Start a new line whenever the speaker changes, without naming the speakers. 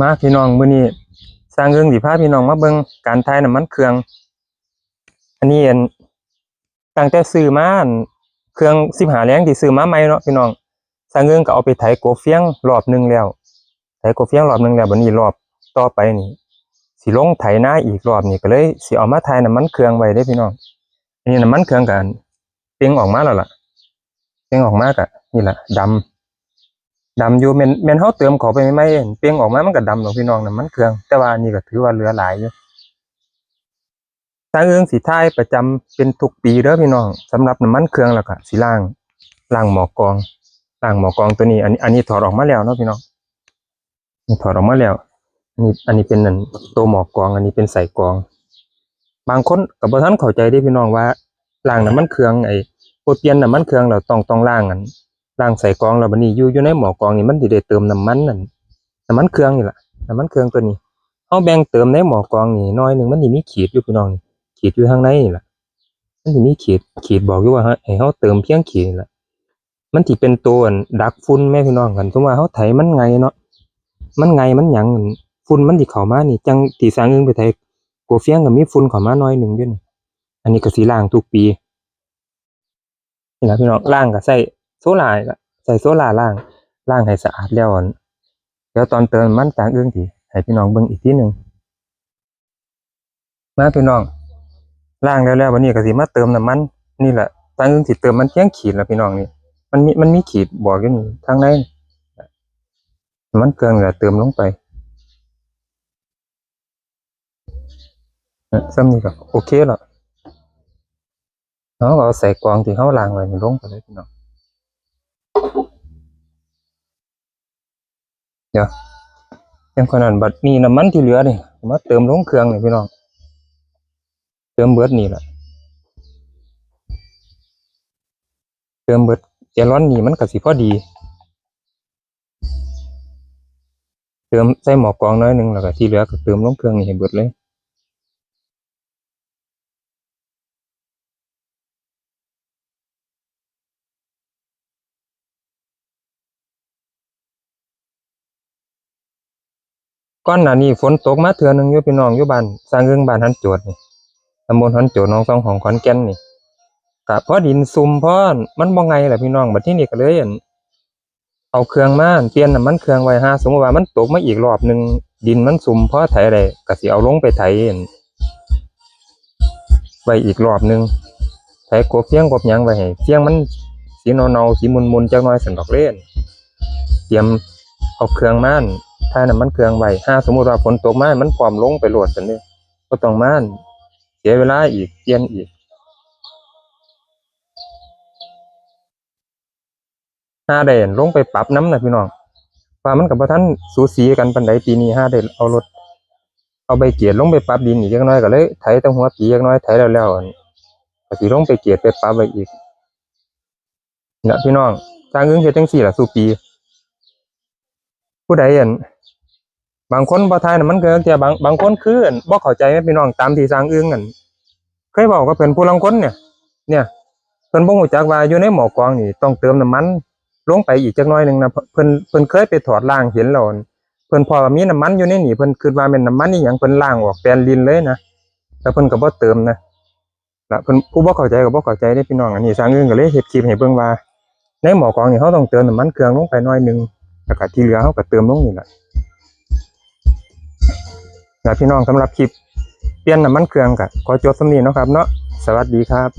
มาพี่น้องมื้อนี้สร้างเรื่องสิพาพี่น้องมาเบิ่งการทายน้ำมันเครื่อง อันนี้อันตั้งแต่ซื้อมาเครื่อง15แรงที่ซื้อมาใหม่เนาะพี่น้องสร้างเรื่องก็เอาไปไถโกเฟียงรอบหนึงแล้วไถโกเฟียงรอบหนึงแล้วบัดนี้รอบต่อไปนี่สิลงไถนาอีกรอบนี่ก็เลยสิเอามาทายน้ำมันเครื่องไว้เด้พี่น้องอันนี้น้ำมันเครื่องกันเปล่งออกมาแล้วล่ะเปล่งออกมากะนี่แหละดำ ดำอยู่แม่นแม่นเฮาเติมเข้าไปใหม่ๆเห็นเปลียงออกมามันก็ดำดอกพี่น้องนะมันเครื่อง แต่ว่าอันนี้ก็ถือว่าเหลือหลายอยู่ทางเอื้องสีท้ายประจำเป็นทุกปีเด้อพี่น้องสำหรับน้ำมันเครื่องแล้วก็สิล้างล้างหมอกรองล้างหมอกรองตัวนี้ อันนี้อันนี้ถอดออกมาแล้วเนาะพี่น้องนี่ถอดออกมาแล้วอันนี้อันนี้เป็นนั่นตัวหมอกรอง อันนี้เป็นใส่กอง บางคนก็บ่ทันเข้าใจเด้พี่น้องว่าล้างน้ำมันเครื่องไอ้ปเปลี่ยนน้ำมันเครื่องแล้วต้องต้องล้างอัน ล้างใส่กองแล้วบัดนี้อยู่อยู่ในหมอกองนี่มันสิได้เติมน้ำมันนั่นน้ำมันเครื่องนี่แหละน้ำมันเครื่องตัวนี้เอาแบ่งเติมในหมอกองนี่น้อยหนึ่งมันสิมีขีดอยู่พี่น้องนี่ขีดอยู่ข้างในนี่แหละมันสิมีขีดขีดบอกอยู่ว่าให้เฮาเติมเพียงขีดนี่ล่ะมันสิเป็นตัวดักฝุ่นแม่พี่น้องกันสมมติว่าเฮาไถมันไงเนาะมันไงมันหยังนั่นฝุ่นมันสิเข้ามานี่ จังที่สร้างอึ้งไปไถกัวเฟียงก็มีฝุ่นเข้ามาน้อยหนึ่งอยู่นี่อันนี้ก็สิล้างทุกปีนี่ล่ะพี่น้องล้างก็ใส่ โซล่าใส่โซล่าล่างล่างให้สะอาดแล้วอนเดี๋ยวตอนเติมมันต่างเอื้องทีให้พี่น้องเบิ่งอีกทีหนึ่งมาพี่น้องล่างแล้วแล้ววันนี้ก็สิมาเติมน้ำมันนี่แหละต่างเอื้องสิเติมมันเพียงขีดแล้วพี่น้องนี่มันมีมันมีขีดบอกอยู่นี่ทางในน้ำมันเกลืองเหลือเติมลงไปเอ้อซ้ำนี่ก็โอเคแล้วเราก็เอาใส่กรองที่เขาล้างไว้ลงไปเลยพี่น้อง ยังขนาดบัดนี้น้ำมันที่เหลือนี่มาเติมลงเครื่องนี่พี่น้อง เติมเบิร์ดนี่แหละเติมเบิร์ดแกลลอนนี่มันก็สิพอดี เติมใส่หมอกรองน้อยหนึงแล้วก็ที่เหลือก็เติมลงเครื่องนี่ให้เบิร์ดเลย ก่อนหนานี้ฝนตกมาเทื่อหนึงอยู่พี่น้องอยู่บ้านสร้างเรื่องบ้านหันโจดนี่ตำบลหันโจดน้องสองของขอนแก่นนี่ก็พอดินซุ่มพอมันบ่ไงล่ะพี่น้องบัดที่นี่ก็เลยอั่นเอาเครื่องมาเปลี่ยนน้ำมันเครื่องไว้หาสมมติว่ามันตกมาอีกรอบหนึ่งดินมันซุ่มพอไถได้ก็สิเอาลงไปไถอั่นไว้อีกรอบหนึ่งไถกบเฟียงกบหยังไว้ให้เฟียงมันสีเนาสีมุนๆจักหน่อยสันดอกเล่นเตรียมเอาเครื่องมาน ถ้าน้ำมันเครื่องไว้ถ้าสมมติว่าฝนตกมามันพร้อมลงไปโหลดกันเนี่ยก็ต้องมานเสียเวลาอีกเจียนอีกห้าเดนลงไปปรับน้ำนะพี่น้องว่ามันกับพระท่านสูสีกันปันใดปีนี้ห้าเดนเอารถเอาใบเกียร์ลงไปปรับดินอีกจักน้อยก็เลยไถตั้งหัวปีจักน้อยไถแล้วแล้วอันก็สิลงไปเกียร์ไปปรับไปอีกนี่ยพี่น้องทางอึ้งเฮ็ดจังสี่ล่ะสูปี ผู้ใดอันบางคนบ่ทายน่ะมันเกินแต่บางบางคนคืออันบ่เข้าใจแม่พี่น้องตามที่สร้างอึ้งอันเคยบอกกับเพิ่นผู้ลางคนเนี่ย เนี่ยเพิ่นบ่ฮู้จักว่าอยู่ในหมอกองนี่ต้องเติมน้ำมันลงไปอีกจักน่อยหนึ่งนะเพิ่นเพิ่นเคยไปถอดล้างเห็นแล้วอั่นเพิ่นพอมีน้ำมันอยู่ในนี่เพิ่นคิดว่าแม่นน้ำมันอีหยังเพิ่นล้างออกแปลนลินเลยนะแต่เพิ่นก็บ่เติมนะแล้วเพิ่นผู้บ่เข้าใจก็บ่เข้าใจเด้พี่น้องอันนี้สร้างอึ้งก็เลยเฮ็ดคลิปให้เบิ่งว่า ในหมอกองนี่เฮาต้องเติมน้ำมันเครื่องลงไปน่อยหนึง แล้วก็ที่เหลือเขาก็เติมลงนี่แหละนะพี่น้องสำหรับคลิปเปลี่ยนน้ำมันเครื่องกับขอจบสำนีเนาะครับเนาะสวัสดีครับ